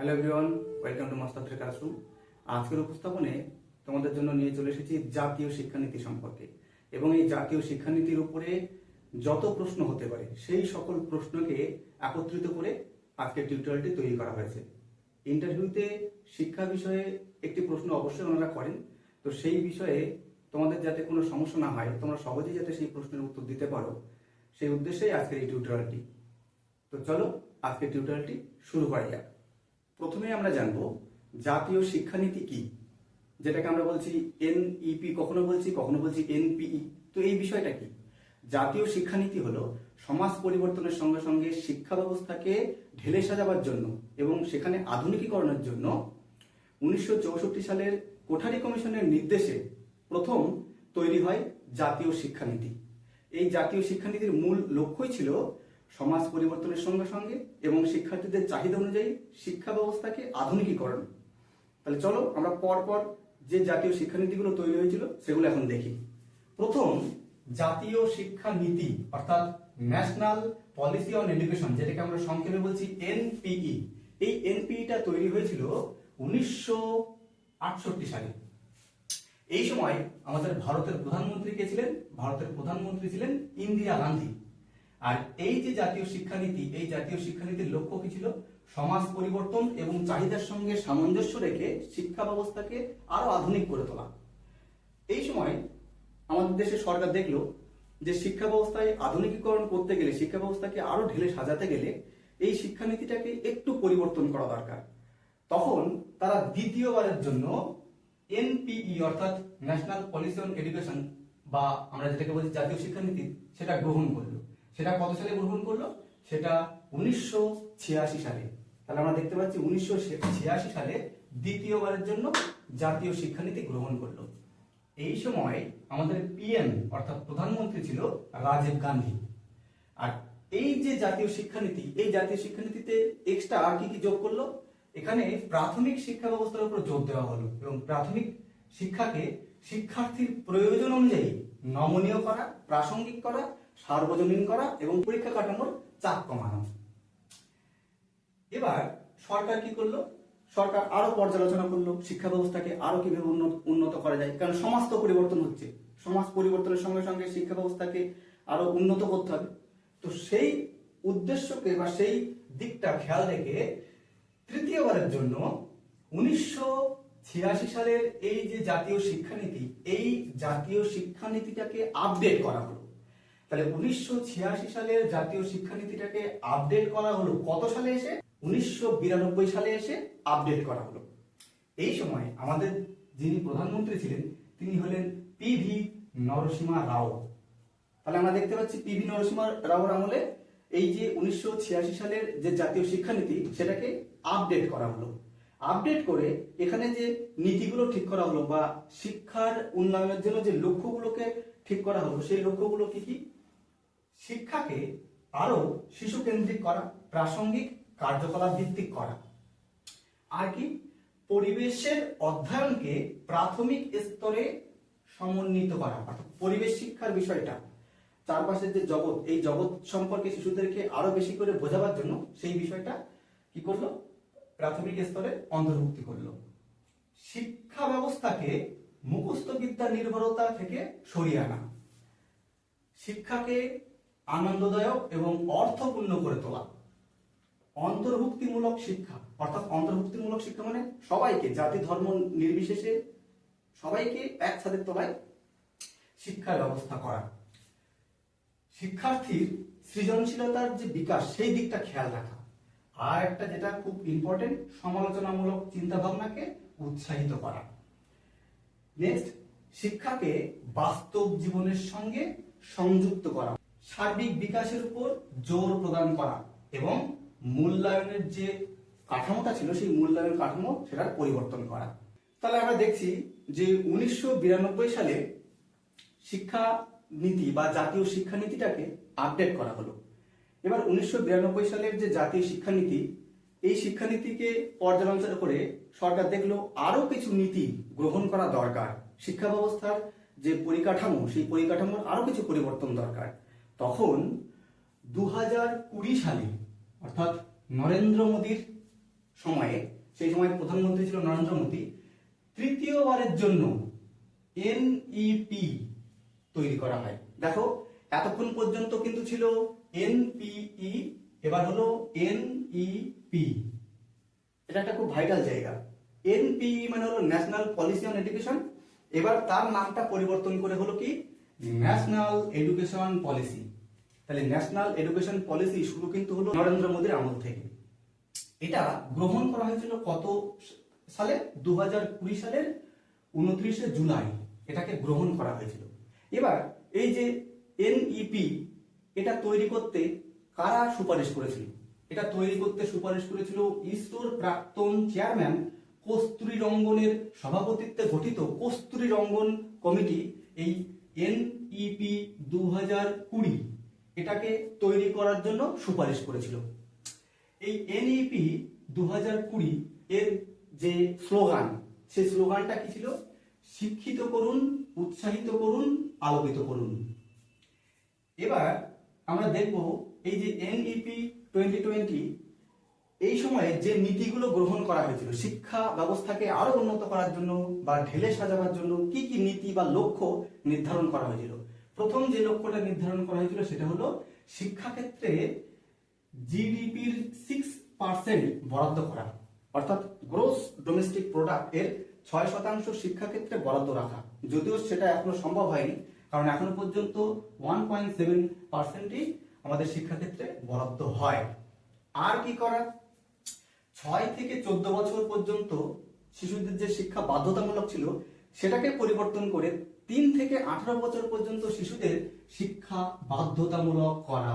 Hello everyone welcome to Master Classroom আজকের উপস্থাপনে তোমাদের জন্য নিয়ে চলে এসেছি জাতীয় শিক্ষানীতি সম্পর্কে। এবং এই জাতীয় শিক্ষানীতির উপরে যত প্রশ্ন হতে পারে, সেই সকল প্রশ্নকে একত্রিত করে আজকের টিউটোরিয়ালটি তৈরি করা হয়েছে। ইন্টারভিউতে শিক্ষা বিষয়ে একটি প্রশ্ন অবশ্যই ওনারা করেন। তো সেই বিষয়ে তোমাদের যাতে কোনো সমস্যা না হয়, তোমরা সহজেই যাতে সেই প্রশ্নের উত্তর দিতে পারো, সেই উদ্দেশ্যেই আজকের এই টিউটোরিয়ালটি তো চলো আজকের টিউটোরিয়ালটি শুরু করা যাক। প্রথমে আমরা জানব জাতীয় শিক্ষানীতি কি, যেটাকে আমরা বলছি এনইপি, কখনো বলছি কখনো বলছি এনপিই। তো এই বিষয়টা কি? জাতীয় শিক্ষানীতি হলো সমাজ পরিবর্তনের সঙ্গে সঙ্গে শিক্ষা ব্যবস্থাকে ঢেলে সাজাবার জন্য এবং সেখানে আধুনিকীকরণের জন্য উনিশশো চৌষট্টি সালের কোঠারি কমিশনের নির্দেশে প্রথম তৈরি হয় জাতীয় শিক্ষানীতি। এই জাতীয় শিক্ষানীতির মূল লক্ষ্যই ছিল সমাজ পরিবর্তনের সঙ্গে সঙ্গে এবং শিক্ষার্থীদের চাহিদা অনুযায়ী শিক্ষা ব্যবস্থাকে আধুনিকীকরণ। তাহলে চলো আমরা পর পর যে জাতীয় শিক্ষানীতিগুলো তৈরি হয়েছিল সেগুলো এখন দেখি। প্রথম, জাতীয় শিক্ষা নীতি অর্থাৎ ন্যাশনাল পলিসি অন এডুকেশন, যেটাকে আমরা সংক্ষেপে বলছি এনপিই। এই এনপিইটা তৈরি হয়েছিল উনিশশো আটষট্টি সালে। এই সময় আমাদের ভারতের প্রধানমন্ত্রী কে ছিলেন? ভারতের প্রধানমন্ত্রী ছিলেন ইন্দিরা গান্ধী। আর এই যে জাতীয় শিক্ষানীতি, এই জাতীয় শিক্ষানীতির লক্ষ্য কি ছিল? সমাজ পরিবর্তন এবং চাহিদার সঙ্গে সামঞ্জস্য রেখে শিক্ষা ব্যবস্থাকে আরও আধুনিক করে তোলা। এই সময় আমাদের দেশের সরকার দেখল যে শিক্ষা ব্যবস্থায় আধুনিকীকরণ করতে গেলে, শিক্ষা ব্যবস্থাকে আরও ঢেলে সাজাতে গেলে এই শিক্ষানীতিটাকে একটু পরিবর্তন করা দরকার। তখন তারা দ্বিতীয়বারের জন্য এনপিই অর্থাৎ ন্যাশনাল পলিসি অন এডুকেশন বা আমরা যেটাকে বলছি জাতীয় শিক্ষানীতি, সেটা গ্রহণ করল সেটা কত সালে গ্রহণ করল? সেটা উনিশশো ছিয়াশি সালে। তাহলে আমরা দেখতে পাচ্ছি উনিশশো ছিয়াশি সালে দ্বিতীয়বারের জন্য জাতীয় শিক্ষানীতি গ্রহণ করল। এই সময় আমাদের পিএম অর্থাৎ প্রধানমন্ত্রী ছিল রাজীব গান্ধী। আর এই যে জাতীয় শিক্ষানীতি, এই জাতীয় শিক্ষানীতিতে এক্সট্রা আর কি কি যোগ করল? এখানে প্রাথমিক শিক্ষা ব্যবস্থার উপর জোর দেওয়া হলো এবং প্রাথমিক শিক্ষাকে শিক্ষার্থীর প্রয়োজন অনুযায়ী নমনীয় করা, প্রাসঙ্গিক করা সার্বজনীন করা এবং পরীক্ষা কাঠামোর চাপ কমানো। এবার সরকার কি করল? সরকার আরও পর্যালোচনা করল, শিক্ষা ব্যবস্থাকে আরও কীভাবে উন্নত করা যায়, কারণ সমাজ তো পরিবর্তন হচ্ছে। সমাজ পরিবর্তনের সঙ্গে সঙ্গে শিক্ষা ব্যবস্থাকে আরও উন্নত করতে হবে। তো সেই উদ্দেশ্যকে বা সেই দিকটা খেয়াল রেখে তৃতীয়বারের জন্য উনিশশো ছিয়াশি সালের এই যে জাতীয় শিক্ষানীতি, এই জাতীয় শিক্ষানীতিটাকে আপডেট করা হলো। তাহলে উনিশশো ছিয়াশি সালের জাতীয় শিক্ষানীতিটাকে আপডেট করা হলো কত সালে এসে? উনিশশো বিরানব্বই সালে এসে আপডেট করা হলো। এই সময় আমাদের যিনি প্রধানমন্ত্রী ছিলেন, তিনি হলেন পিভি নরসিমা রাও। তাহলে আমরা দেখতে পাচ্ছি পিভি নরসিমা রাওর আমলে এই যে উনিশশো ছিয়াশি সালের যে জাতীয় শিক্ষানীতি, সেটাকে আপডেট করা হলো। আপডেট করে এখানে যে নীতিগুলো ঠিক করা হলো বা শিক্ষার উন্নয়নের জন্য যে লক্ষ্যগুলোকে ঠিক করা হলো, সেই লক্ষ্যগুলো কি কি? শিক্ষাকে আরও শিশু কেন্দ্রিক করা, প্রাসঙ্গিক কার্যকলাপ ভিত্তিক করা। আর কি? পরিবেশের অধ্যয়নকে প্রাথমিক স্তরে সমন্বিত করা। অর্থাৎ পরিবেশ শিক্ষার বিষয়টা চারপাশের যে জগৎ, এই জগৎ সম্পর্কে শিশুদেরকে আরও বেশি করে বোঝাবার জন্য সেই বিষয়টা কি করল? প্রাথমিক স্তরে অন্তর্ভুক্তি করল। শিক্ষা ব্যবস্থাকে মুখস্থ বিদ্যা নির্ভরতা থেকে সরিয়ে আনা। শিক্ষাকে আনন্দদায়ক এবং অর্থপূর্ণ করে তোলা। অন্তর্ভুক্তিমূলক শিক্ষা, অর্থাৎ অন্তর্ভুক্তিমূলক শিক্ষা মানে সবাইকে, জাতি, ধর্ম নির্বিশেষে সবাইকে এক ছাদের তলায় শিক্ষার ব্যবস্থা করা। শিক্ষার্থীর সৃজনশীলতার যে বিকাশ, সেই দিকটা খেয়াল রাখা। আর একটা যেটা খুব ইম্পর্টেন্ট সমালোচনামূলক চিন্তা ভাবনাকে উৎসাহিত করা। নেক্সট শিক্ষাকে বাস্তব জীবনের সঙ্গে সংযুক্ত করা। সার্বিক বিকাশের উপর জোর প্রদান করা এবং মূল্যায়নের যে কাঠামোটা ছিল, সেই মূল্যায়ন কাঠামো সেটার পরিবর্তন করা। তাহলে আমরা দেখছি যে উনিশশো বিরানব্বই সালে শিক্ষা নীতি বা জাতীয় শিক্ষানীতিটাকে আপডেট করা হলো। এবার উনিশশো বিরানব্বই সালের যে জাতীয় শিক্ষানীতি, এই শিক্ষানীতিকে পর্যালোচনা করে সরকার দেখল আরও কিছু নীতি গ্রহণ করা দরকার। শিক্ষা ব্যবস্থার যে পরিকাঠামো, সেই পরিকাঠামোর আরও কিছু পরিবর্তন দরকার। তখন দু হাজার কুড়ি সালে, অর্থাৎ নরেন্দ্র মোদীর সময়ে, সেই সময় প্রধানমন্ত্রী ছিল নরেন্দ্র মোদী, তৃতীয়বারের জন্য এনইপি তৈরি করা হয়। দেখো, এতক্ষণ পর্যন্ত কিন্তু ছিল এনপিই এবার হলো এনইপি এটা একটা খুব ভাইটাল জায়গা। এনপিই মানে হলো ন্যাশনাল পলিসি অন এডুকেশন এবার তার নামটা পরিবর্তন করে হলো কি? ন্যাশনাল এডুকেশন পলিসি তাহলে ন্যাশনাল এডুকেশন পলিসি শুরু কিন্তু হলো নরেন্দ্র মোদীর আমল থেকে। এটা গ্রহণ করা হয়েছিল কত সালে? দু সালের উনত্রিশে জুলাই এটাকে গ্রহণ করা হয়েছিল। এবার এই যে এনইপি এটা তৈরি করতে কারা সুপারিশ করেছিল? এটা তৈরি করতে সুপারিশ করেছিল ইসরোর প্রাক্তন চেয়ারম্যান কস্তুরী রঙ্গনের সভাপতিত্বে গঠিত কস্তুরী রঙ্গন কমিটি, এই এনইপি দু হাজার কুড়ি। এটাকে তৈরি করার জন্য সুপারিশ করেছিল। এই এনইপি দু হাজার কুড়ি এর যে স্লোগান, সেই স্লোগানটা কি ছিল? শিক্ষিত করুন, উৎসাহিত করুন, আলোকিত করুন। এবার আমরা দেখব এই যে এনইপি টোয়েন্টি টোয়েন্টি এই সময়ে যে নীতিগুলো গ্রহণ করা হয়েছিল, শিক্ষা ব্যবস্থাকে আরও উন্নত করার জন্য বা ঢেলে সাজাবার জন্য কি কি নীতি বা লক্ষ্য নির্ধারণ করা হয়েছিল প্রথম যে লক্ষ্যটা নির্ধারণ করা হয়েছিল সেটা হলো শিক্ষাক্ষেত্রে জিডিপির সিক্স পার্সেন্ট বরাদ্দ করা। অর্থাৎ গ্রোস ডোমেস্টিক প্রোডাক্টের ছয় শতাংশ শিক্ষাক্ষেত্রে বরাদ্দ রাখা। যদিও সেটা এখনও সম্ভব হয়নি, কারণ এখনও পর্যন্ত ওয়ান পয়েন্ট সেভেন পার্সেন্টই আমাদের শিক্ষাক্ষেত্রে বরাদ্দ হয়। আর কি করা? ছয় থেকে চোদ্দ বছর পর্যন্ত শিশুদের যে শিক্ষা বাধ্যতামূলক ছিল, সেটাকে পরিবর্তন করে তিন থেকে আঠারো বছর পর্যন্ত শিশুদের শিক্ষা বাধ্যতামূলক করা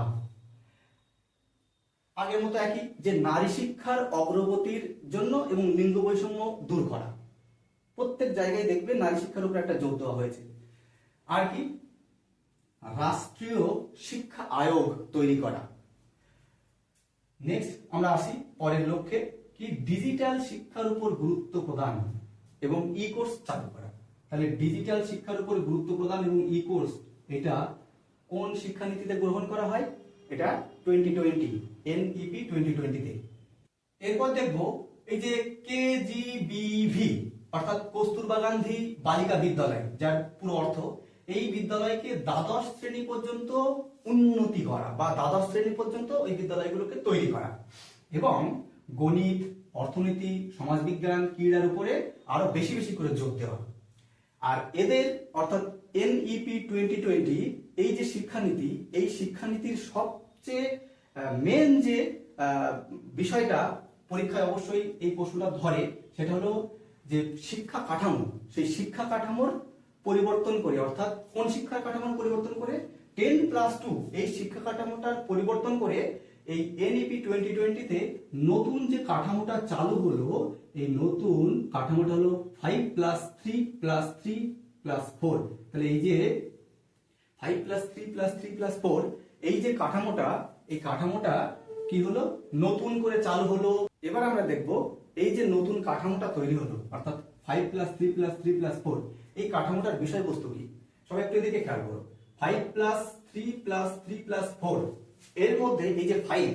আগের মতো একই যে নারী শিক্ষার অগ্রগতির জন্য এবং লিঙ্গ বৈষম্য দূর করা। প্রত্যেক জায়গায় দেখবে নারী শিক্ষার উপর একটা জোর দেওয়া হয়েছে। আর কি? রাষ্ট্রীয় শিক্ষা আয়োগ তৈরি করা। নেক্সট আমরা আসি পরের লক্ষ্যে, কি ডিজিটাল শিক্ষার উপর গুরুত্ব প্রদান এবং ই কোর্স চালু করা। তাহলে ডিজিটাল শিক্ষার উপর গুরুত্ব প্রদান এবং ই কোর্স এটা কোন শিক্ষানীতিতে গ্রহণ করা হয়? এটা টোয়েন্টি টোয়েন্টি এনইপি টোয়েন্টি টোয়েন্টিতে এরপর দেখব এই যে কে কেজিবিভি অর্থাৎ কস্তুরবা গান্ধী বালিকা বিদ্যালয়, যার পুরো অর্থ এই বিদ্যালয়কে দ্বাদশ শ্রেণি পর্যন্ত উন্নতি করা বা দ্বাদশ শ্রেণি পর্যন্ত এই বিদ্যালয়গুলোকে তৈরি করা। এবং গণিত, অর্থনীতি, সমাজবিজ্ঞান, ক্রীড়ার উপরে আরও বেশি বেশি করে জোর দেওয়া। আর এদের, অর্থাৎ এনইপি টোয়েন্টি টোয়েন্টি এই যে শিক্ষানীতি, এই শিক্ষানীতির সবচেয়ে মেন যে বিষয়টা পরীক্ষায় অবশ্যই এই প্রশ্নটা ধরে, সেটা হলো যে শিক্ষা কাঠামো, সেই শিক্ষা কাঠামোর পরিবর্তন করে, অর্থাৎ কোন শিক্ষা কাঠামোর পরিবর্তন করে? টেন প্লাস টু এই শিক্ষা কাঠামোটার পরিবর্তন করে এই এনইপি টোয়েন্টি টোয়েন্টিতে নতুন যে কাঠামোটা চালু হলো, এই নতুন কাঠামোটা হলো five plus three plus three plus four তাহলে এই যে five plus three plus three plus four এই যে কাঠামোটা, এই কাঠামোটা কি হলো? নতুন করে চালু হলো। এবার আমরা দেখব এই যে নতুন কাঠামোটা তৈরি হলো, অর্থাৎ five plus three plus three plus four এই কাঠামোটার বিষয়বস্তু কি? সবাই একটু এদিকে খেয়াল করো। Five plus three plus three plus four এর মধ্যে এই যে ফাইভ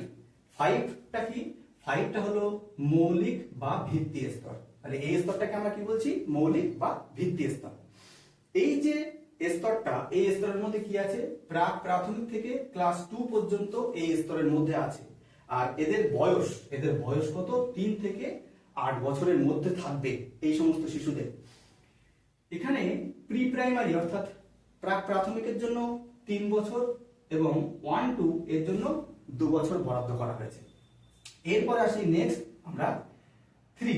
ফাইভটা কি? ফাইভটা হলো মৌলিক বা ভিত্তি স্তর। তাহলে এই স্তরটাকে আমরা কি বলছি? মৌলিক বা ভিত্তি স্তর। এই যে স্তরটা, এই স্তরের মধ্যে কি আছে? প্রাক প্রাথমিক থেকে ক্লাস টু পর্যন্ত এই স্তরের মধ্যে আছে। আর এদের বয়স এদের বয়স কত? তিন থেকে আট বছরের মধ্যে থাকবে এই সমস্ত শিশুদের। এখানে প্রি প্রাইমারি অর্থাৎ প্রাক প্রাথমিকের জন্য তিন বছর এবং ওয়ান টু এর জন্য দু বছর বরাদ্দ করা হয়েছে। এরপর আসি নেক্সট আমরা থ্রি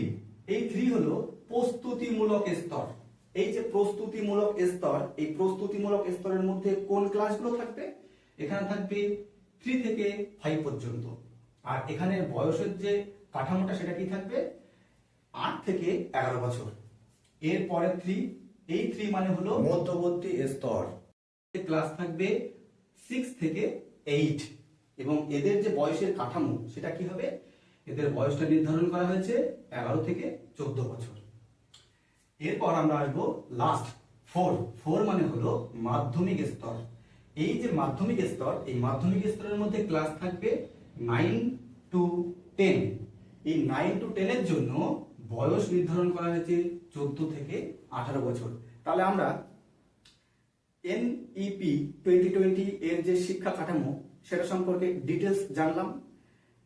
এই থ্রি হলো প্রস্তুতিমূলক স্তর। এই যে প্রস্তুতিমূলক স্তর এই প্রস্তুতিমূলক স্তরের মধ্যে কোন ক্লাসগুলো থাকবে? এখানে থাকবে থ্রি থেকে ফাইভ পর্যন্ত। আর এখানে বয়সের যে কাঠামোটা সেটা কি থাকবে? আট থেকে এগারো বছর। এরপরে থ্রি এই থ্রি মানে হলো মধ্যবর্তী স্তর। ক্লাস থাকবে সিক্স থেকে এইট এবং এদের যে বয়সের কাঠামো, সেটা কি হবে? এদের বয়সটা নির্ধারণ করা হয়েছে এগারো থেকে চোদ্দ বছর। এরপর আমরা আসব লাস্ট ফোর ফোর মানে হলো মাধ্যমিক স্তর। এই যে মাধ্যমিক স্তর, এই মাধ্যমিক স্তরের মধ্যে ক্লাস থাকবে নাইন টু টেন এই নাইন টু টেনের জন্য বয়স নির্ধারণ করা হয়েছে চোদ্দ থেকে আঠারো বছর। তাহলে আমরা এনইপি টোয়েন্টি টোয়েন্টি এর যে শিক্ষা কাঠামো, সেটা সম্পর্কে ডিটেলস জানলাম।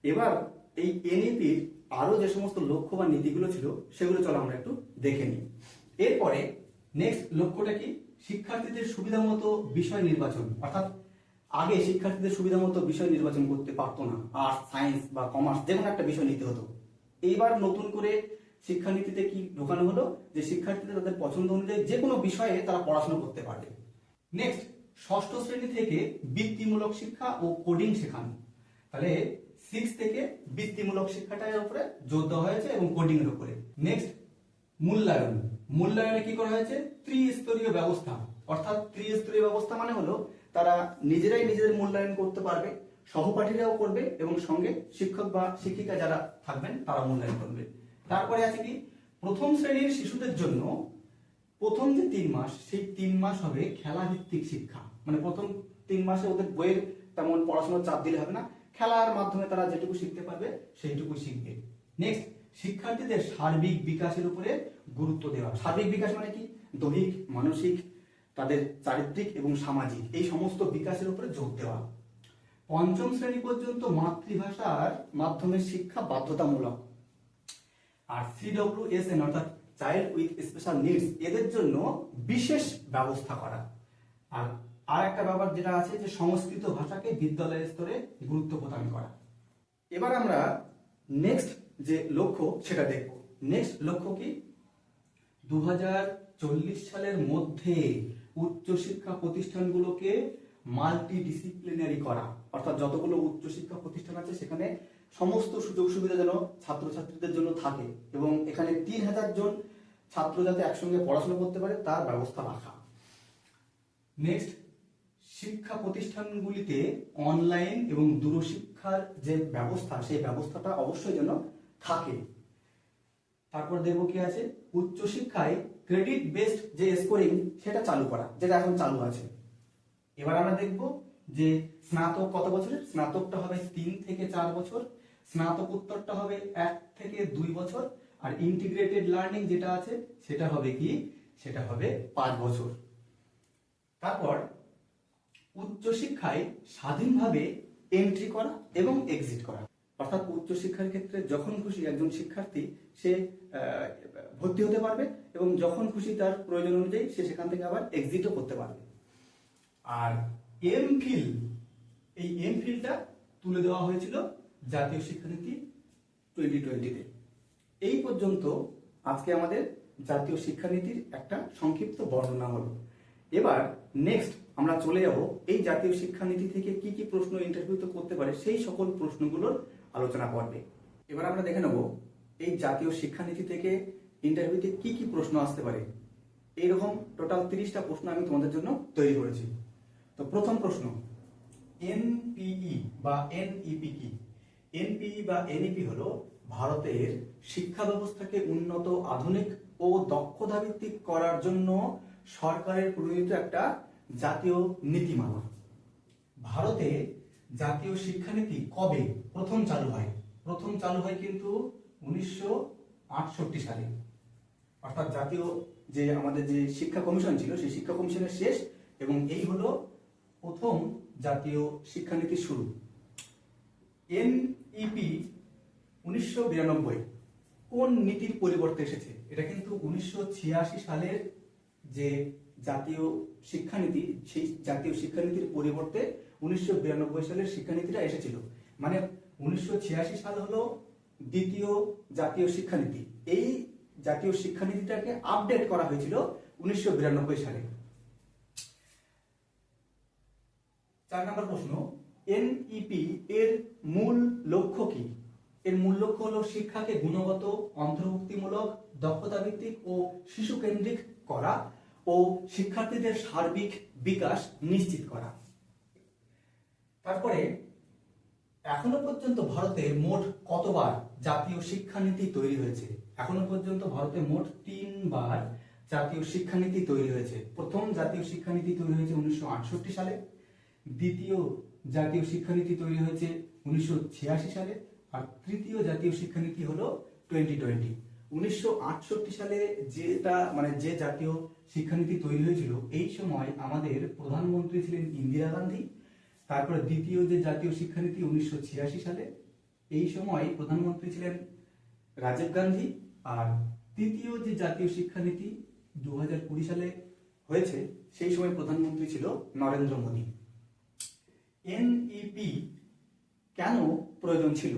এবার এই এনইপির আরও যে সমস্ত লক্ষ্য বা নীতিগুলো ছিল, সেগুলো চলো আমরা একটু দেখে নিই। এরপরে নেক্সট লক্ষ্যটা কি? শিক্ষার্থীদের সুবিধা মতো বিষয় নির্বাচন। অর্থাৎ আগে শিক্ষার্থীদের সুবিধা মতো বিষয় নির্বাচন করতে পারতো না। আর্টস সায়েন্স বা কমার্স যে কোনো একটা বিষয় নিতে হতো। এইবার নতুন করে শিক্ষানীতিতে কি ঢোকানো হলো? যে শিক্ষার্থীদের তাদের পছন্দ অনুযায়ী যে কোনো বিষয়ে তারা পড়াশোনা করতে পারবে। নেক্সট ষষ্ঠ শ্রেণি থেকে বৃত্তিমূলক শিক্ষা ও কোডিং শেখানো। তাহলে সিক্স থেকে বৃত্তিমূলক শিক্ষাটার উপরে জোর দেওয়া হয়েছে এবং কোডিং এর উপরে। নেক্সট মূল্যায়ন। মূল্যায়নে কি করা হয়েছে? ত্রিস্তরীয় ব্যবস্থা। অর্থাৎ ত্রিস্তরীয় ব্যবস্থা মানে হলো তারা নিজেরাই নিজেদের মূল্যায়ন করতে পারবে, সহপাঠীরাও করবে এবং সঙ্গে শিক্ষক বা শিক্ষিকা যারা থাকবেন তারা মূল্যায়ন করবে। তারপরে আছে কি? প্রথম শ্রেণির শিশুদের জন্য প্রথম যে তিন মাস, সেই তিন মাস হবে খেলা ভিত্তিক শিক্ষা। মানে প্রথম তিন মাসে ওদের বইয়ের তেমন পড়াশোনার চাপ দিলে হবে না। খেলার মাধ্যমে তারা যেটুকু শিখতে পারবে, সেইটুকু শিখবে। নেক্সট শিক্ষার্থীদের সার্বিক বিকাশের উপরে গুরুত্ব দেওয়া। সার্বিক বিকাশ মানে কি? দৈহিক, মানসিক, তাদের চারিত্রিক এবং সামাজিক। এই সমস্ত বিকাশের উপরে জোর দেওয়া। পঞ্চম শ্রেণি পর্যন্ত মাতৃভাষার মাধ্যমে শিক্ষা বাধ্যতামূলক। আর সিডব্লিউ এস এন অর্থাৎ চাইল্ড উইথ স্পেশাল নিডস এদের জন্য বিশেষ ব্যবস্থা করা। আর আর একটা ব্যাপার যেটা আছে যে সংস্কৃত ভাষাকে বিদ্যালয় স্তরে গুরুত্ব প্রদান করা। এবার আমরা নেক্সট যে লক্ষ্য সেটা দেখব। নেক্সট লক্ষ্য কি? দু হাজার চল্লিশ সালের মধ্যে উচ্চশিক্ষা প্রতিষ্ঠানগুলোকে মাল্টি ডিসিপ্লিনারি করা। অর্থাৎ যতগুলো উচ্চশিক্ষা প্রতিষ্ঠান আছে সেখানে সমস্ত সুযোগ সুবিধা যেন ছাত্রছাত্রীদের জন্য থাকে এবং এখানে তিন হাজার জন ছাত্র যাতে একসঙ্গে পড়াশোনা করতে পারে, তার ব্যবস্থা রাখা। নেক্সট শিক্ষা প্রতিষ্ঠানগুলিতে অনলাইন এবং দূরশিক্ষার যে ব্যবস্থা, সেই ব্যবস্থাটা অবশ্যই যেন থাকে। তারপর দেখব কি আছে? উচ্চশিক্ষায় ক্রেডিট বেসড যে স্কোরিং সেটা চালু করা, যেটা এখন চালু আছে। এবার আমরা দেখব যে স্নাতক কত বছরের? স্নাতকটা হবে তিন থেকে চার বছর স্নাতকোত্তরটা হবে এক থেকে দুই বছর, আর ইন্টিগ্রেটেড লার্নিং যেটা আছে সেটা হবে কি? সেটা হবে পাঁচ বছর। তারপর উচ্চশিক্ষায় স্বাধীনভাবে এন্ট্রি করা এবং এক্সিট করা। অর্থাৎ উচ্চশিক্ষার ক্ষেত্রে যখন খুশি একজন শিক্ষার্থী, সে ভর্তি হতে পারবে এবং যখন খুশি তার প্রয়োজন অনুযায়ী সে সেখান থেকে আবার এক্সিটও করতে পারবে। আর এমফিল এই এমফিলটা তুলে দেওয়া হয়েছিল জাতীয় শিক্ষানীতি টোয়েন্টি টোয়েন্টিতে এই পর্যন্ত আজকে আমাদের জাতীয় শিক্ষানীতির একটা সংক্ষিপ্ত বর্ণনা হলো। এবার নেক্সট আমরা চলে যাব এই জাতীয় শিক্ষানীতি থেকে কি কি প্রশ্ন ইন্টারভিউতে করতে পারে সেই সকল প্রশ্নগুলোর আলোচনা পর্বে। এবার আমরা দেখে নেব এই জাতীয় শিক্ষানীতি থেকে ইন্টারভিউতে কি কি প্রশ্ন আসতে পারে। এইরকম টোটাল তিরিশটা প্রশ্ন আমি তোমাদের জন্য তৈরি করেছি। তো প্রথম প্রশ্ন, এনপিই বা এনইপি কি? এনপিই বা এনইপি হলো ভারতের শিক্ষা ব্যবস্থাকে উন্নত, আধুনিক ও দক্ষতা ভিত্তিক করার জন্য সরকারের প্রণীত একটা জাতীয় নীতিমালা। ভারতে জাতীয় শিক্ষানীতি কবে প্রথম চালু হয়? প্রথম চালু হয় কিন্তু উনিশশো আটষট্টি সালে। অর্থাৎ জাতীয় যে আমাদের যে শিক্ষা কমিশন ছিল, সেই শিক্ষা কমিশনের শেষ এবং এই হলো প্রথম জাতীয় শিক্ষানীতি শুরু। এনইপি উনিশশো বিরানব্বই কোন নীতির পরিবর্তে এসেছে? এটা কিন্তু উনিশশো ছিয়াশি সালের যে জাতীয় শিক্ষানীতি, সেই জাতীয় শিক্ষানীতির পরিবর্তে উনিশশো বিরানব্বই সালের শিক্ষানীতিটা এসেছিল। মানে উনিশশো ছিয়াশি সাল হলো দ্বিতীয় জাতীয় শিক্ষানীতি। এই জাতীয় শিক্ষানীতিটাকে আপডেট করা হয়েছিল উনিশশো বিরানব্বই সালে। চার নম্বর প্রশ্ন এনইপি এর মূল লক্ষ্য কি? এর মূল লক্ষ্য হলো শিক্ষাকে গুণগত, অন্তর্ভুক্তিমূলক দক্ষতা ভিত্তিক ও শিশু কেন্দ্রিক করা ও শিক্ষার্থীদের সার্বিক বিকাশ নিশ্চিত করা। তারপরে, এখনও পর্যন্ত ভারতে মোট কতবার জাতীয় শিক্ষানীতি তৈরি হয়েছে? এখনও পর্যন্ত ভারতে মোট তিনবার জাতীয় শিক্ষানীতি তৈরি হয়েছে। প্রথম জাতীয় শিক্ষানীতি তৈরি হয়েছে উনিশশো আটষট্টি সালে। দ্বিতীয় জাতীয় শিক্ষানীতি তৈরি হয়েছে উনিশশো ছিয়াশি সালে আর তৃতীয় জাতীয় শিক্ষানীতি হলো টোয়েন্টি টোয়েন্টি উনিশশো আটষট্টি সালে যেটা মানে যে জাতীয় শিক্ষানীতি তৈরি হয়েছিল, এই সময় আমাদের প্রধানমন্ত্রী ছিলেন ইন্দিরা গান্ধী। তারপরে দ্বিতীয় যে জাতীয় শিক্ষানীতি উনিশশো ছিয়াশি সালে, এই সময় প্রধানমন্ত্রী ছিলেন রাজীব গান্ধী। আর তৃতীয় যে জাতীয় শিক্ষানীতি দু সালে হয়েছে, সেই সময় প্রধানমন্ত্রী ছিল নরেন্দ্র মোদী। এনইপি কেন প্রয়োজন ছিল?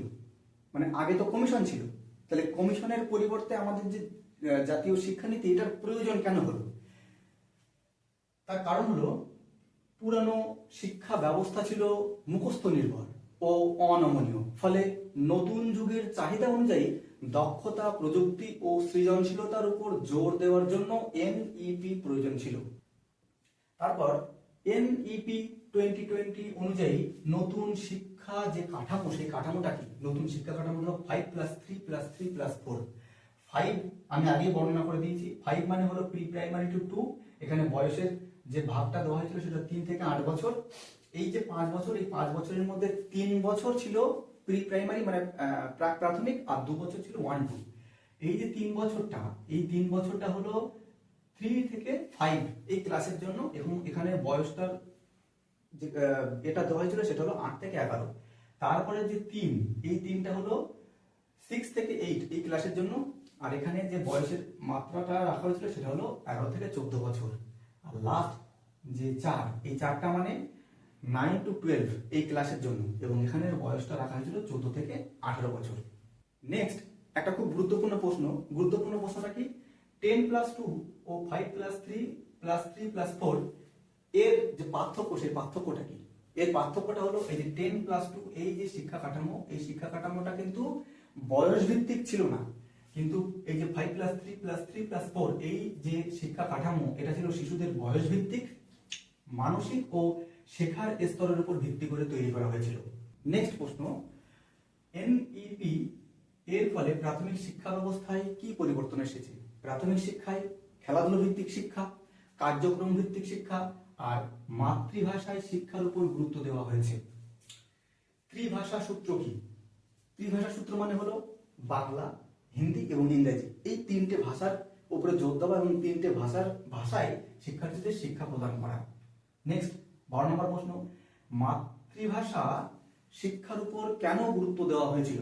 মানে আগে তো কমিশন ছিল। তাহলে কমিশনের পরিবর্তে আমাদের যে জাতীয় শিক্ষানীতি, এটার প্রয়োজন কেন হলো? তার কারণ হলো, পুরানো শিক্ষা ব্যবস্থা ছিল মুখস্থ নির্ভর ও অনমনীয়। ফলে নতুন যুগের চাহিদা অনুযায়ী দক্ষতা, প্রযুক্তি ও সৃজনশীলতার উপর জোর দেওয়ার জন্য এনইপি প্রয়োজন ছিল। তারপর এনইপি টোয়েন্টি টোয়েন্টি অনুযায়ী নতুন শিক্ষা যে কাঠামো, সেই কাঠামোটা কি? নতুন শিক্ষা কাঠামো হলো five plus three plus three plus four five আমি আগে বর্ণনা করে দিয়েছি। ফাইভ মানে হলো প্রি প্রাইমারি টু টু এখানে বয়সের যে ভাগটা দেওয়া হয়েছিল সেটা তিন থেকে আট বছর। এই যে পাঁচ বছর, এই পাঁচ বছরের মধ্যে তিন বছর ছিল প্রি প্রাইমারি মানে প্রাক প্রাথমিক আর দু বছর ছিল ওয়ান টু এই যে তিন বছরটা, এই তিন বছরটা হলো থ্রি থেকে ফাইভ এই ক্লাসের জন্য এবং এখানে বয়সটার এটা দেওয়া হয়েছিল সেটা হলো আট থেকে এগারো। তারপরে যে তিন, এই তিনটা হলো সিক্স থেকে এইট এই ক্লাসের জন্য। আর এখানে যে বয়সের মাত্রাটা রাখা হয়েছিল সেটা হলো এগারো থেকে চোদ্দ বছর। আর লাস্ট যে চার, এই চারটা মানে নাইন টু টুয়েলভ এই ক্লাসের জন্য। এবং এখানে বয়সটা রাখা হয়েছিল চোদ্দ থেকে আঠারো বছর। নেক্সট একটা খুব গুরুত্বপূর্ণ প্রশ্ন। গুরুত্বপূর্ণ প্রশ্নটা কি? টেন প্লাস টু ও five plus three plus three plus four এর যে পার্থক্য, সেই পার্থক্যটা কি? এর পার্থক্যটা হলো এই যে টেন প্লাস টু এই যে শিক্ষা কাঠামো, এই শিক্ষা কাঠামোটা কিন্তু বয়স ভিত্তিক ছিল না। কিন্তু এই যে five plus three plus three plus four এই যে শিক্ষা কাঠামো, এটা ছিল শিশুদের বয়স ভিত্তিক মানসিক ও শেখার স্তরের উপর ভিত্তি করে তৈরি করা হয়েছিল। নেক্সট প্রশ্ন এনইপি এর ফলে প্রাথমিক শিক্ষা ব্যবস্থায় কি পরিবর্তন এসেছে? প্রাথমিক শিক্ষায় খেলাধুলো ভিত্তিক শিক্ষা, কার্যক্রম ভিত্তিক শিক্ষা আর মাতৃভাষায় শিক্ষার উপর গুরুত্ব দেওয়া হয়েছে। ত্রিভাষা সূত্র কি? ত্রিভাষা সূত্র মানে হলো বাংলা, হিন্দি এবং ইংরেজি। এই তিনটে ভাষার উপরে জোর দেওয়া এবং তিনটে ভাষার ভাষায় শিক্ষার্থীদের শিক্ষা প্রদান করা। নেক্সট বারো নম্বর প্রশ্ন। মাতৃভাষা শিক্ষার উপর কেন গুরুত্ব দেওয়া হয়েছিল?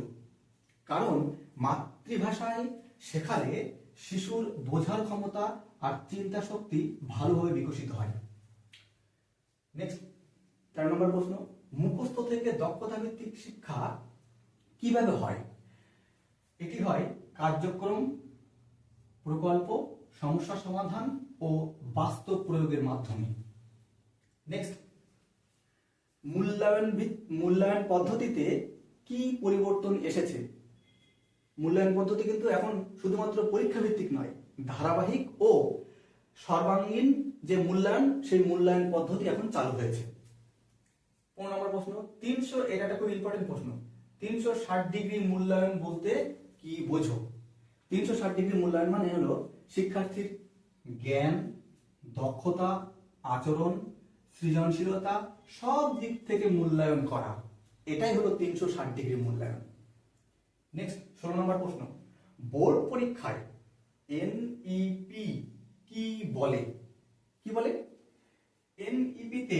কারণ মাতৃভাষায় শেখালে শিশুর বোঝার ক্ষমতা আর চিন্তা শক্তি ভালোভাবে বিকশিত হয়। নেক্সট তেরো নম্বর প্রশ্ন, মুখস্থ থেকে দক্ষতা ভিত্তিক শিক্ষা কীভাবে হয়? এটি হয় কার্যক্রম, প্রকল্প, সমস্যা সমাধান ও বাস্তব প্রয়োগের মাধ্যমে। নেক্সট মূল্যায়ন মূল্যায়ন পদ্ধতিতে কি পরিবর্তন এসেছে? মূল্যায়ন পদ্ধতি কিন্তু এখন শুধুমাত্র পরীক্ষা ভিত্তিক নয়, ধারাবাহিক ও সর্বাঙ্গীন যে মূল্যায়ন, সেই মূল্যায়ন পদ্ধতি এখন চালু হয়েছে। পনেরো নম্বর প্রশ্ন, তিনশো, এটা একটা খুব ইম্পর্টেন্ট প্রশ্ন। তিনশো ষাট ডিগ্রি মূল্যায়ন বলতে কি বোঝো? তিনশো ষাট ডিগ্রি মূল্যায়ন মানে হলো শিক্ষার্থীর জ্ঞান, দক্ষতা, আচরণ, সৃজনশীলতা, সব দিক থেকে মূল্যায়ন করা। এটাই হলো তিনশো ষাট ডিগ্রি মূল্যায়ন। নেক্সট ষোলো নম্বর প্রশ্ন, বোর্ড পরীক্ষায় এনইপি কি বলে? কি বলে? এনইপিতে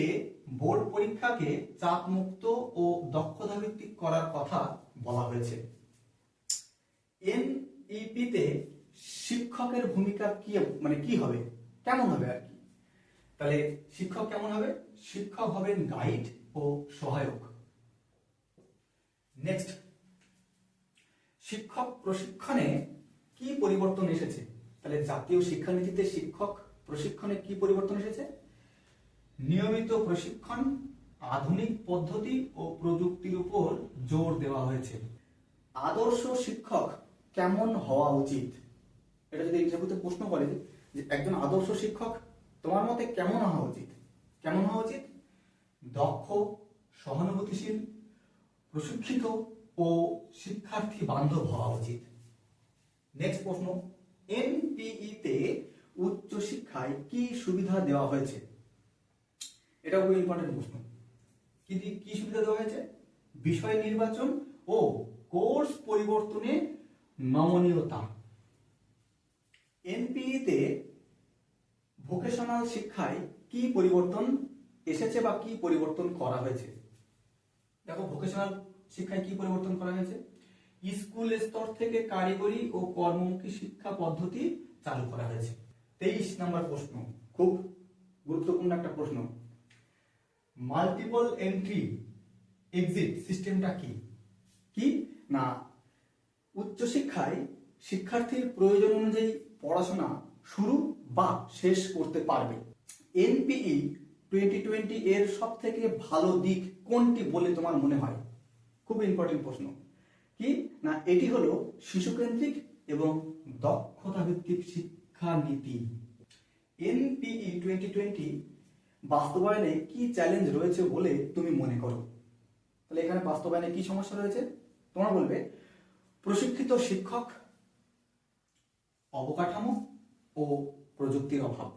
বোর্ড পরীক্ষাকে চাপ মুক্ত ও দক্ষতা ভিত্তিক করার কথা বলা হয়েছে। এনইপিতে শিক্ষকের ভূমিকা কি মানে কি হবে? কেমন হবে আর কি? তাহলে শিক্ষক কেমন হবে? শিক্ষক হবেন গাইড ও সহায়ক। নেক্সট শিক্ষক প্রশিক্ষণে কি পরিবর্তন এসেছে? তাহলে জাতীয় শিক্ষানীতিতে শিক্ষক প্রশিক্ষণে কি পরিবর্তন এসেছে? নিয়মিত প্রশিক্ষণ, আধুনিক পদ্ধতি ও প্রযুক্তির উপর জোর দেওয়া হয়েছে। আদর্শ শিক্ষক কেমন হওয়া উচিত? এটা যদি ইন্টারভিউতে প্রশ্ন করে যে একজন আদর্শ শিক্ষক, তোমার মতে কেমন হওয়া উচিত? কেমন হওয়া উচিত? দক্ষ, সহানুভূতিশীল, প্রশিক্ষিত ও শিক্ষার্থী বান্ধব হওয়া উচিত। নেক্সট প্রশ্ন এনপিই তে উচ্চ শিক্ষায় কি সুবিধা দেওয়া হয়েছে? এটা খুবই ইম্পর্টেন্ট প্রশ্ন। কি কি সুবিধা দেওয়া হয়েছে? বিষয় নির্বাচন ও কোর্স পরিবর্তনে নমনীয়তা। এনপিইতে ভোকেশনাল শিক্ষায় কি পরিবর্তন এসেছে বা কি পরিবর্তন করা হয়েছে? দেখো, ভোকেশনাল শিক্ষায় কি পরিবর্তন করা হয়েছে? স্কুল স্তর থেকে কারিগরি ও কর্মমুখী শিক্ষা পদ্ধতি চালু করা হয়েছে। তেইশ নম্বর প্রশ্ন, খুব গুরুত্বপূর্ণ একটা প্রশ্ন। মাল্টিপল এন্ট্রি এক্সিট সিস্টেমটা কি? কি? না উচ্চশিক্ষায় শিক্ষার্থীর প্রয়োজন অনুযায়ী পড়াশোনা শুরু বা শেষ করতে পারবে। এনপিই টোয়েন্টি টোয়েন্টি এর সব থেকে ভালো দিক কোনটি বলে তোমার মনে হয়? খুব ইম্পর্টেন্ট প্রশ্ন। কি? না, এটি হলো শিশুকেন্দ্রিক এবং দক্ষতা ভিত্তিক শিক্ষা। নীতি এনপিই টোয়েন্টি টোয়েন্টি বাস্তবায়নে কি চ্যালেঞ্জ রয়েছে বলে তুমি মনে করো? তাহলে এখানে বাস্তবায়নে কি সমস্যা রয়েছে? তোমরা বলবে, প্রশিক্ষিত শিক্ষক অবকাঠামো ও প্রযুক্তির অভাব।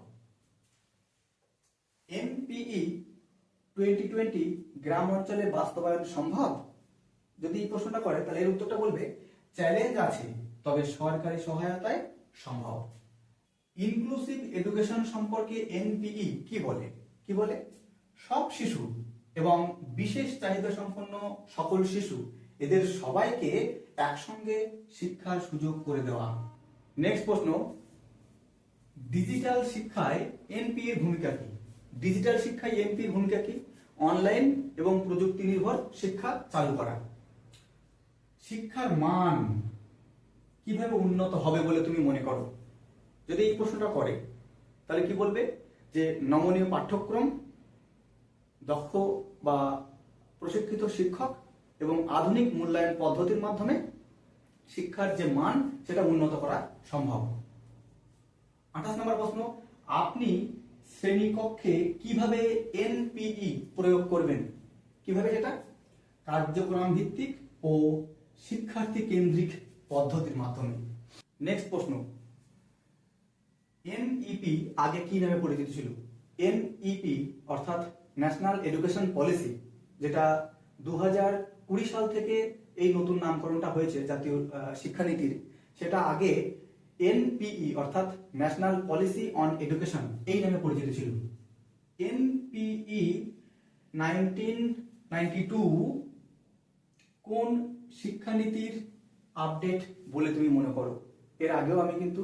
এমপিই টোয়েন্টি টোয়েন্টি গ্রাম অঞ্চলে বাস্তবায়ন সম্ভব? যদি এই প্রশ্নটা করে, তাহলে এর উত্তরটা বলবে চ্যালেঞ্জ আছে, তবে সরকারি সহায়তায় সম্ভব। ইনক্লুসিভ এডুকেশন সম্পর্কে এনপিই কি বলে? কি বলে? সব শিশু এবং বিশেষ চাহিদা সম্পন্ন সকল শিশু, এদের সবাইকে একসঙ্গে শিক্ষার সুযোগ করে দেওয়া। নেক্সট প্রশ্ন ডিজিটাল শিক্ষায় এনপি এর ভূমিকা কি? ডিজিটাল শিক্ষায় এনপি এর ভূমিকা কি? অনলাইন এবং প্রযুক্তি নির্ভর শিক্ষা চালু করা। শিক্ষার মান কীভাবে উন্নত হবে বলে তুমি মনে করো? যদি এই প্রশ্নটা করে, তাহলে কি বলবে? যে নমনীয় পাঠ্যক্রম, দক্ষ বা প্রশিক্ষিত শিক্ষক এবং আধুনিক মূল্যায়ন পদ্ধতির মাধ্যমে শিক্ষার যে মান, সেটা উন্নত করা সম্ভব। আঠাশ নম্বর প্রশ্ন, আপনি শ্রেণীকক্ষে কীভাবে এনপিই প্রয়োগ করবেন? কীভাবে সেটা? কার্যক্রম ভিত্তিক ও শিক্ষার্থী কেন্দ্রিক পদ্ধতির মাধ্যমে। নেক্সট প্রশ্ন এনইপি আগে কি নামে পরিচিত ছিল? এনইপি অর্থাৎ ন্যাশনাল এডুকেশন পলিসি যেটা দু কুড়ি সাল থেকে এই নতুন নামকরণটা হয়েছে জাতীয় শিক্ষানীতির। সেটা আগে এনপিই অর্থাৎ ন্যাশনাল পলিসি অন এডুকেশন এই নামে পরিচিত ছিল। এনপিই নাইনটিন নাইনটি টু কোন শিক্ষানীতির আপডেট বলে তুমি মনে করো? এর আগেও আমি কিন্তু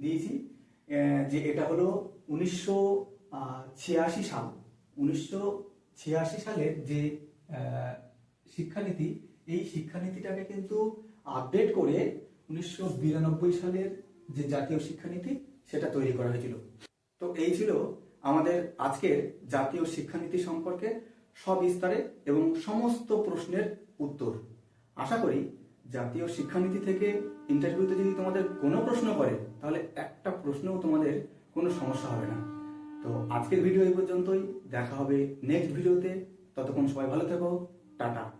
দিয়েছি। যে এটা হলো উনিশশো ছিয়াশি সাল। উনিশশো ছিয়াশি সালের যে শিক্ষানীতি, এই শিক্ষানীতিটাকে কিন্তু আপডেট করে উনিশশো বিরানব্বই সালের যে জাতীয় শিক্ষানীতি, সেটা তৈরি করা হয়েছিল। তো এই ছিল আমাদের আজকের জাতীয় শিক্ষানীতি সম্পর্কে সবিস্তারে এবং সমস্ত প্রশ্নের উত্তর। আশা করি জাতীয় শিক্ষানীতি থেকে ইন্টারভিউতে যদি তোমাদের কোনো প্রশ্ন করে, তাহলে একটা প্রশ্নও তোমাদের কোনো সমস্যা হবে না। তো আজকের ভিডিও এই পর্যন্তই। দেখা হবে নেক্সট ভিডিওতে ততক্ষণ সবাই ভালো থেকো। টাটা।